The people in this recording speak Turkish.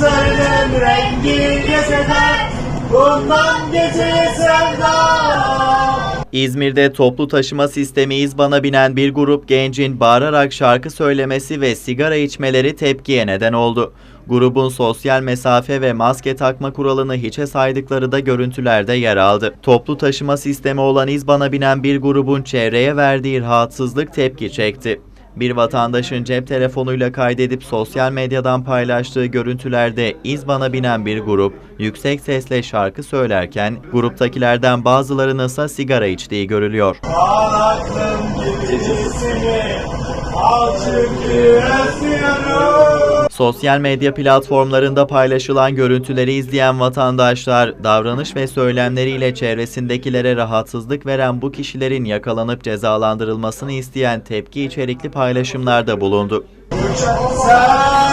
Saçlarının rengi geceden Bundan geceye sevda İzmir'de toplu taşıma sistemi izbana binen bir grup gencin bağırarak şarkı söylemesi ve sigara içmeleri tepkiye neden oldu. Grubun sosyal mesafe ve maske takma kuralını hiçe saydıkları da görüntülerde yer aldı. Toplu taşıma sistemi olan izbana binen bir grubun çevreye verdiği rahatsızlık tepki çekti. Bir vatandaşın cep telefonuyla kaydedip sosyal medyadan paylaştığı görüntülerde İzban'a binen bir grup yüksek sesle şarkı söylerken gruptakilerden bazılarının ise sigara içtiği görülüyor. Aklım gibi özlüyorum Sosyal medya platformlarında paylaşılan görüntüleri izleyen vatandaşlar davranış ve söylemleriyle çevresindekilere rahatsızlık veren bu kişilerin yakalanıp cezalandırılmasını isteyen tepki içerikli paylaşımlarda bulundu. Sen